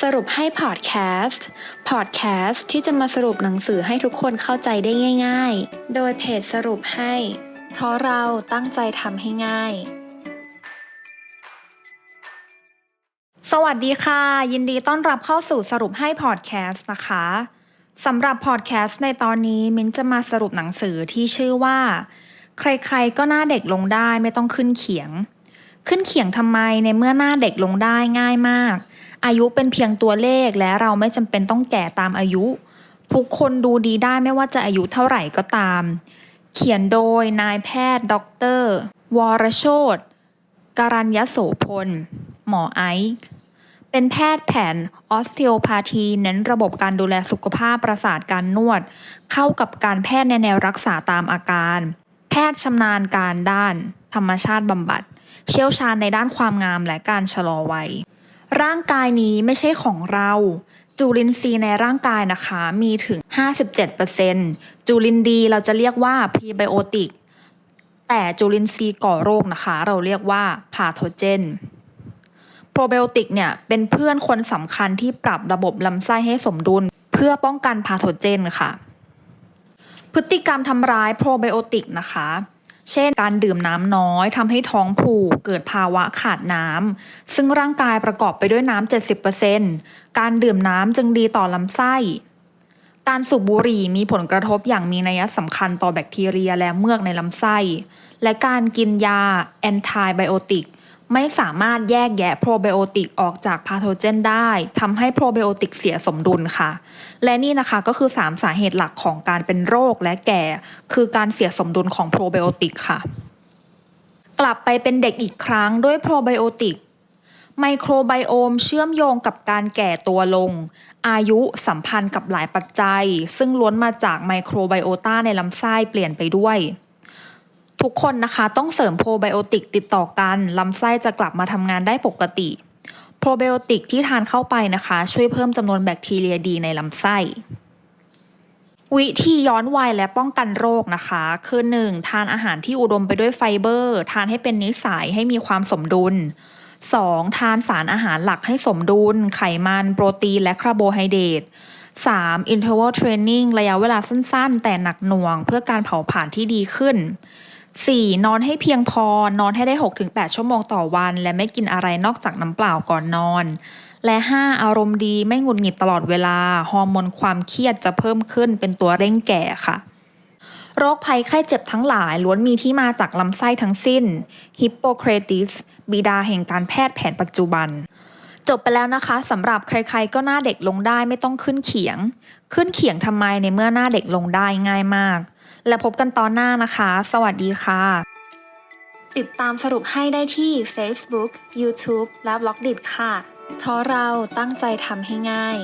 สรุปให้พอดแคสต์ พอดแคสต์ที่จะมาสรุปหนังสือให้ทุกคนเข้าใจได้ง่าย ๆ โดยเพจสรุปให้ เพราะเราตั้งใจทำให้ง่าย สวัสดีค่ะ ยินดีต้อนรับเข้าสู่สรุปให้พอดแคสต์นะคะสำหรับพอดแคสต์ในตอนนี้มิ้นจะมาสรุปหนังสือที่ชื่อว่า ใครๆก็หน้าเด็กลงได้ไม่ต้องขึ้นเขียง ขึ้นเขียงทำไมในเมื่อหน้าเด็กลงได้ง่ายมาก อายุเป็นเพียงตัวเลขและเราไม่จำเป็นต้องแก่ตามอายุ ทุกคนดูดีได้ไม่ว่าจะอายุเท่าไหร่ก็ตาม เขียนโดยนายแพทย์ด็อกเตอร์วรโชตการัญยโสพล หมอไอซ์เป็นแพทย์แผนออสเทโอพาธีเน้นระบบการดูแลสุขภาพประสาทการนวด เข้ากับการแพทย์ในแนวรักษาตามอาการ แพทย์ชำนาญการด้าน ธรรมชาติบำบัด เชี่ยวชาญในด้านความงามและการชะลอวัย ร่างกายนี้ไม่ใช่ของเรา จุลินทรีย์ในร่างกายนะคะมีถึง 57%จุลินดีเราจะเรียกว่าพรีไบโอติก แต่จุลินทรีย์ก่อโรคนะคะ เราเรียกว่าพาโทเจนโปรไบโอติกเนี่ยเป็นเพื่อนคนสำคัญที่ปรับระบบลำไส้ให้สมดุล เพื่อป้องกันพาโทเจนค่ะ พฤติกรรมทำร้ายโปรไบโอติกนะคะ เช่น การดื่มน้ำน้อยทำให้ท้องผูกเกิดภาวะขาดน้ำซึ่งร่างกายประกอบไปด้วยน้ำ 70%การดื่มน้ำจึงดีต่อลำไส้ การสูบบุหรี่มีผลกระทบอย่างมีนัยสำคัญต่อแบคทีเรียและเมือกในลำไส้ และการกินยาแอนตี้ไบโอติก ไม่สามารถแยกแยะโปรไบโอติกออกจากพาโทเจนได้ทำให้โปรไบโอติกเสียสมดุลค่ะ และนี่นะคะก็คือ 3 สาเหตุหลักของการเป็นโรคและแก่ คือการเสียสมดุลของโปรไบโอติกค่ะ กลับไปเป็นเด็กอีกครั้งด้วยโปรไบโอติกไมโครไบโอมเชื่อมโยงกับการแก่ตัวลง อายุสัมพันธ์กับหลายปัจจัย ซึ่งล้วนมาจากไมโครไบโอตาในลำไส้เปลี่ยนไปด้วย ทุกคนนะคะต้องเสริมโปรไบโอติกติดต่อกันลำไส้จะกลับมาทำงานได้ปกติ โปรไบโอติกที่ทานเข้าไปนะคะ ช่วยเพิ่มจำนวนแบคทีเรียดีในลำไส้ วิธีย้อนวัยและป้องกันโรคนะคะ คือ 1. ทานอาหารที่อุดมไปด้วยไฟเบอร์ ทานให้เป็นนิสัยให้มีความสมดุล 2. ทานสารอาหารหลักให้สมดุล ไขมัน โปรตีน และคาร์โบไฮเดรต 3. interval training ระยะเวลาสั้นๆ แต่หนักหน่วง เพื่อการเผาผลาญที่ดีขึ้น 4. นอนให้เพียงพอ นอนให้ได้ 6-8 ชั่วโมงต่อวัน และไม่กินอะไรนอกจากน้ำเปล่าก่อนนอน และ 5. อารมณ์ดีไม่หงุดหงิดตลอดเวลา ฮอร์โมนความเครียดจะเพิ่มขึ้นเป็นตัวเร่งแก่ค่ะโรคภัยไข้เจ็บทั้งหลายล้วนมีที่มาจากลำไส้ทั้งสิ้น ฮิปโปเครติส บิดาแห่งการแพทย์แผนปัจจุบัน จบไปแล้วนะคะสำหรับใครๆก็หน้าเด็กลงได้ไม่ต้องขึ้นเขียง ขึ้นเขียงทำไมในเมื่อหน้าเด็กลงได้ง่ายมาก และพบกันตอนหน้านะคะ สวัสดีค่ะ ติดตามสรุปให้ได้ที่ Facebook, YouTube และ b ล็อกดิค่ะ เพราะเราตั้งใจทำให้ง่าย